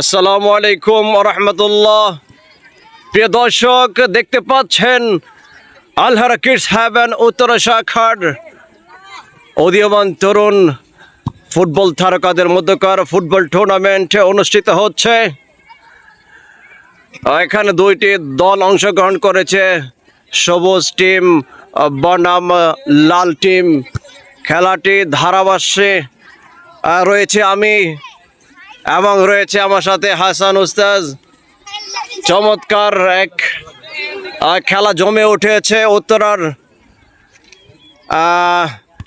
আসসালামু আলাইকুম রহমতুল্লাহ। প্রিয় দর্শক, দেখতে পাচ্ছেন আলহারা কিডস হ্যাভেন উত্তর শাখার উদীয়মান তরুণ ফুটবল তারকাদের মধ্যকার ফুটবল টুর্নামেন্ট অনুষ্ঠিত হচ্ছে। এখানে দুইটি দল অংশগ্রহণ করেছে। সবুজ টিম, বনাম, লাল টিম, খেলাটি ধারাভাষ্যে রয়েছে। আমি এবং রয়েছে আমার সাথে হাসান উস্তাজ চমৎকার এক খেলা জমে উঠেছে উত্তরার।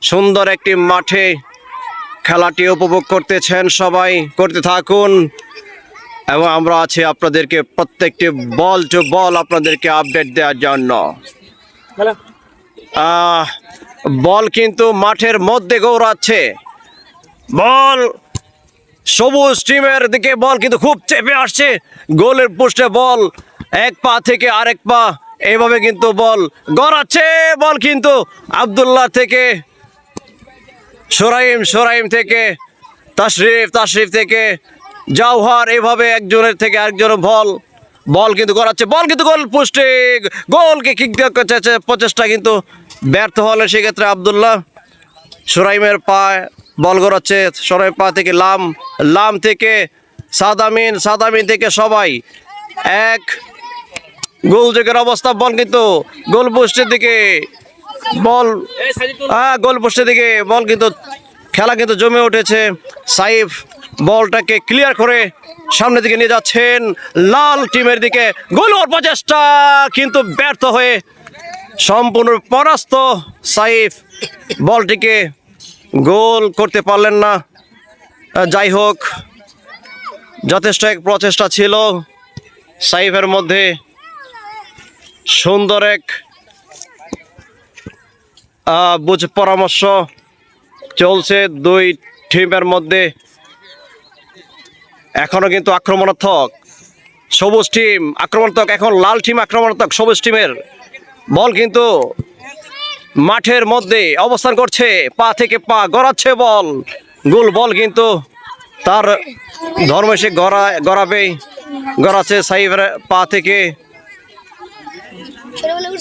সুন্দর একটি মাঠে খেলাটি উপভোগ করতেছেন সবাই। করতে থাকুন। এবং আমরা আছি আপনাদেরকে প্রত্যেকটি বল টু বল আপনাদেরকে আপডেট দেওয়ার জন্য। বল কিন্তু মাঠের মধ্যে গৌড়াচ্ছে। বল সবুজ টিমের দিকে বল কিন্তু খুব চেপে আসছে। গোলের পোস্টে বল এক পা থেকে আরেক পা এইভাবে কিন্তু বল গড়াচ্ছে। বল কিন্তু আবদুল্লাহ থেকে, সোরাইম সোরাইম থেকে, তাশরিফ তাশরিফ থেকে, জাওহার এভাবে একজনের থেকে আরেকজন বল বল কিন্তু গড়াচ্ছে, বল কিন্তু গোল পোস্টে, গোলকে কিক দেওয়ার প্রচেষ্টা কিন্তু ব্যর্থ হলে সেক্ষেত্রে আবদুল্লাহ, সুরাইমের পা বল গড়াচ্ছে সরাই পা থেকে লাম লাম থেকে সাদামিন সাদামিন থেকে সবাই। এক, গোল যোগের অবস্থা, বল কিন্তু গোল পোস্টের দিকে। বল হ্যাঁ গোল পোস্টের দিকে। বল কিন্তু, খেলা কিন্তু জমে উঠেছে। সাইফ বলটাকে ক্লিয়ার করে সামনের দিকে নিয়ে যাচ্ছেন। লাল টিমের দিকে গোল ওর প্রচেষ্টা, কিন্তু ব্যর্থ হয়ে সম্পূর্ণ পরাস্ত সাইফ বলটিকে গোল করতে পারলেন না। যাই হোক, যথেষ্ট এক প্রচেষ্টা ছিল সাইফের মধ্যে। সুন্দর এক বুঝ পরামর্শ চলছে দুই টিমের মধ্যে। এখনও কিন্তু আক্রমণাত্মক, সবুজ টিম, আক্রমণাত্মক, এখন লাল টিম, আক্রমণাত্মক, সবুজ টিমের। বল কিন্তু মাঠের মধ্যে অবস্থান করছে, পা থেকে পা গড়াচ্ছে বল। গোল, বল কিন্তু তার ধর্ম সে গড়া, গড়াবে, গড়াচ্ছে সাইফের পা থেকে।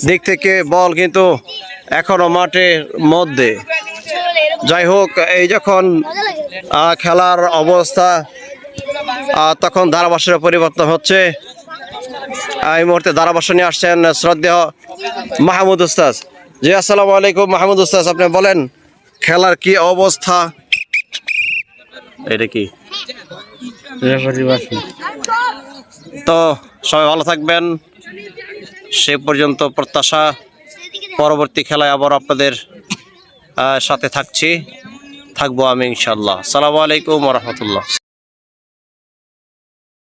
দিক থেকে বল কিন্তু এখনও মাঠের মধ্যে। যাই হোক, এই যখন খেলার অবস্থা তখন ধারাভাষ্যের পরিবর্তন হচ্ছে। এই মুহূর্তে নিয়ে আসছেন শ্রদ্ধেয় মাহমুদ উস্তাজ জি আসসালামু আলাইকুম মাহমুদ উস্তাজ আপনি বলেন খেলার কি অবস্থা? এটা কি? তো সবাই ভালো থাকবেন। সে পর্যন্ত প্রত্যাশা পরবর্তী খেলায় আবার আপনাদের সাথে থাকছি। থাকব আমি ইনশাল্লাহ সালামু আলাইকুম রহমতুল্লাহ।